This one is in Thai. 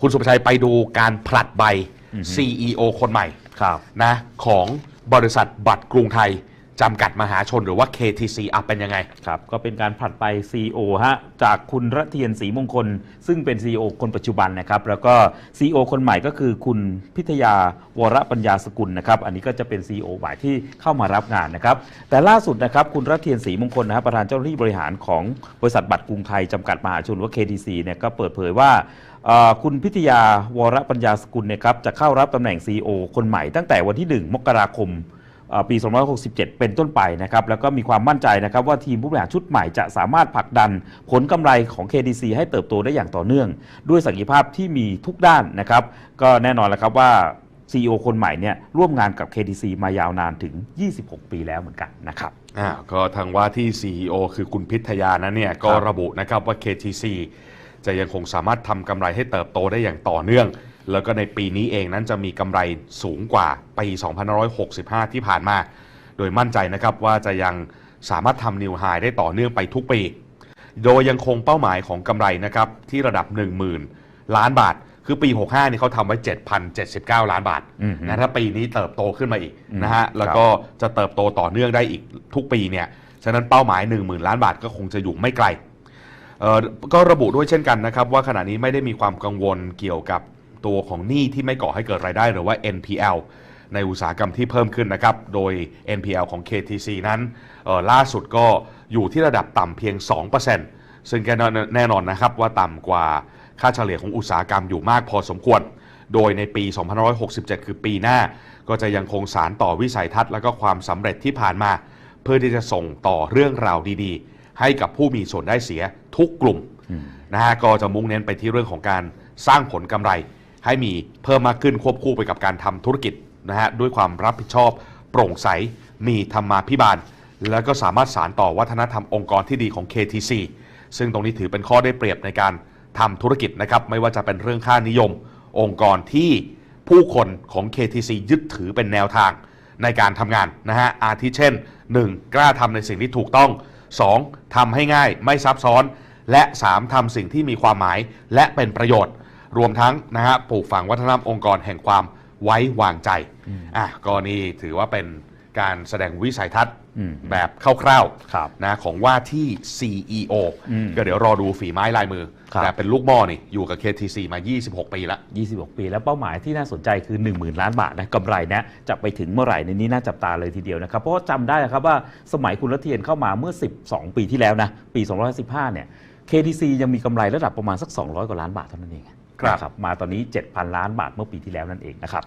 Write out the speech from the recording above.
คุณสุภชัยไปดูการผลัดใบ CEO คนใหม่ครับ นะของบริษัทบัตรกรุงไทย จำกัดมหาชนหรือว่า KTC อะเป็นยังไง ครับ ก็เป็นการผลัดไป CEO ฮะ จากคุณระเทียนศรีมงคล ซึ่งเป็น CEO คนปัจจุบันนะครับ แล้วก็ CEO คนใหม่ก็คือคุณพิทยาวรปัญญาสกุลนะครับ อันนี้ก็จะเป็น CEO ใหม่ที่เข้ามารับงานนะครับ แต่ล่าสุดนะครับ คุณระเทียนศรีมงคลนะครับประธานเจ้าหน้าที่บริหารของบริษัทบัตรกรุงไทยจำกัดมหาชนหรือว่า KTC เนี่ยก็เปิดเผยว่าเอ่อคุณพิทยาวรปัญญาสกุลเนะครับจะเข้ารับตำแหน่ง CEO คนใหม่ตั้งแต่วันที่ 1 มกราคม ปี 2567 เป็นต้นไปนะครับ แล้วก็มีความมั่นใจนะครับว่าทีมผู้บริหารชุดใหม่จะสามารถผลักดันผลกำไรของ KDC ให้เติบโตได้อย่างต่อเนื่อง ด้วยศักยภาพที่มีทุกด้านนะครับ ก็แน่นอนแล้วครับว่า CEO คนใหม่เนี่ยร่วมงานกับ KDC มายาวนานถึง 26 ปีแล้วเหมือนกันนะครับอ่าก็ทางว่าที่ CEO คือคุณพิทยานั้นเนี่ยก็ระบุนะครับว่า KTC จะยังคงสามารถทำกำไรให้เติบโตได้อย่างต่อเนื่อง แล้วก็ในปีนี้เองนั้นจะมีกำไรสูงกว่าปี 2565 ที่ผ่านมา โดยมั่นใจนะครับว่าจะยังสามารถทำนิวไฮได้ต่อเนื่องไปทุกปี โดยยังคงเป้าหมายของกำไรนะครับที่ระดับ 10,000 ล้านบาท คือปี 65นี่เขาทำไว้ 7,079 ล้านบาทอืม นะถ้าปีนี้เติบโตขึ้นมาอีกอืมนะฮะแล้วก็จะเติบโตต่อเนื่องได้อีกทุกปีเนี่ยฉะนั้นเป้าหมาย 10,000 ล้านบาทก็คงจะอยู่ไม่ไกล เอ่อก็ระบุด้วยเช่นกันนะครับว่าขณะนี้ไม่ได้มีความกังวลเกี่ยวกับ ตัวของหนี้ที่ไม่ก่อให้เกิดรายได้หรือว่า NPL ในอุตสาหกรรมที่เพิ่มขึ้นนะครับ โดย NPL ของ KTC นั้นเอ่อล่าสุดก็อยู่ที่ระดับต่ำเพียง 2%ซึ่งก็แน่นอนนะครับว่าต่ำกว่าค่าเฉลี่ยของอุตสาหกรรมอยู่มากพอสมควร โดยในปี 2567 คือปีหน้า ก็จะยังคงสารต่อวิสัยทัศน์และก็ความสำเร็จที่ผ่านมา เพื่อที่จะส่งต่อเรื่องราวดีๆ ให้กับผู้มีส่วนได้เสียทุกกลุ่มนะฮะก็จะมุ่งเน้นไปที่เรื่องของการสร้างผลกำไร ให้มีเพิ่มมากขึ้นควบคู่ไปกับการทำธุรกิจนะฮะด้วยความรับผิดชอบ โปร่งใสมีธรรมาภิบาล แล้วก็สามารถสารต่อวัฒนธรรมองค์กรที่ดีของ KTC ซึ่งตรงนี้ถือเป็นข้อได้เปรียบในการทำธุรกิจนะครับไม่ว่าจะเป็นเรื่องค่านิยม องค์กรที่ผู้คนของ KTC ยึดถือเป็นแนวทางในการทำงานนะฮะอาทิเช่น 1. กล้าทำในสิ่งที่ถูกต้อง 2. ทำให้ง่ายไม่ซับซ้อน และ 3. ทำสิ่งที่มีความหมายและเป็นประโยชน์ รวมทั้งนะฮะปลูกฝังวัฒนธรรมองค์กรแห่งความไว้วางใจอะก็นี่ถือว่าเป็นการแสดงวิสัยทัศน์อืมแบบคร่าวครับนะของว่าที่ CEO อืมก็เดี๋ยวรอดูฝีไม้ลายมือครับแต่เป็นลูกหม่อนี่อยู่กับ KTC มา 26 ปีแล้ว26 ปี แล้วเป้าหมายที่น่าสนใจคือ 10,000 ล้านบาทนะกำไรนะจะไปถึงเมื่อไหร่ในนี้น่าจับตาเลยทีเดียวนะครับ เพราะว่าจำได้นะครับว่าสมัยคุณรัฐเทียนเข้ามาเมื่อ 12 ปีที่แล้วนะ ปี 215 เนี่ย KDC ยังมีกำไรระดับประมาณสัก 200 กว่าล้านบาทเท่านั้นเอง ครับมาตอนนี้ 7,000 ล้านบาทเมื่อปีที่แล้วนั่นเองนะครับ